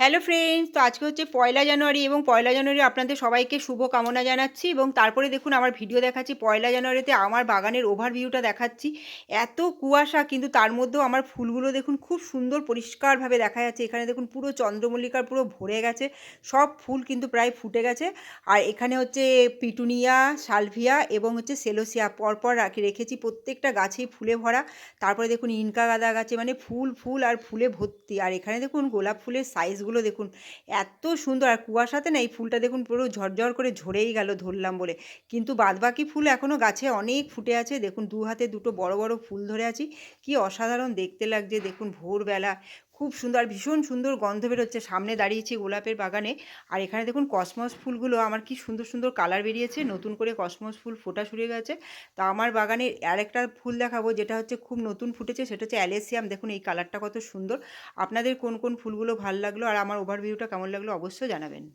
Hello friends তো আজকে হচ্ছে পয়লা জানুয়ারি এবং পয়লা জানুয়ারি আপনাদের সবাইকে শুভ কামনা জানাচ্ছি এবং তারপরে দেখুন আমার ভিডিও দেখাচ্ছি। পয়লা জানুয়ারিতে আমার বাগানের ওভারভিউটা দেখাচ্ছি। এত কুয়াশা কিন্তু তার মধ্যেও আমার ফুলগুলো দেখুন খুব সুন্দর পরিষ্কারভাবে দেখা যাচ্ছে। এখানে দেখুন পুরো চন্দ্রমল্লিকার পুরো ভরে গেছে। সব ফুল কিন্তু প্রায় ফুটে গেছে। আর এখানে হচ্ছে পিটুনিয়া, সালভিয়া এবং হচ্ছে সেলোসিয়া পরপর রাখি, রেখেছি প্রত্যেকটা গাছেই ফুলে ভরা। তারপরে দেখুন ইনকা গাদা গাছে মানে ফুল ফুল আর ফুলে ভর্তি। আর এখানে দেখুন গোলাপ ফুলের সাইজ গাছগুলো দেখুন, এত সুন্দর। আর কুয়াশাতে না এই ফুলটা দেখুন পুরো ঝরঝর করে ঝরেই গেল ধরলাম বলে। কিন্তু বাদবাকি ফুল এখনও গাছে অনেক ফুটে আছে। দেখুন দু হাতে দুটো বড় বড় ফুল ধরে আছি। কি অসাধারণ দেখতে লাগছে। দেখুন ভোরবেলা খুব সুন্দর, আর ভীষণ সুন্দর গন্ধ বেরোচ্ছে। সামনে দাঁড়িয়েছি গোলাপের বাগানে। আর এখানে দেখুন কসমস ফুলগুলো, আমার কি সুন্দর সুন্দর কালার বেরিয়েছে। নতুন করে কসমস ফুল ফোটা শুরু গেছে। তা আমার বাগানে আরেকটা ফুল দেখাবো, যেটা হচ্ছে খুব নতুন ফুটেছে। সেটা হচ্ছে অ্যালেসিয়াম। দেখুন এই কালারটা কত সুন্দর। আপনাদের কোন কোন ফুলগুলো ভালো লাগল? আর আমার ওভারভিউটা কেমন লাগল অবশ্যই জানাবেন।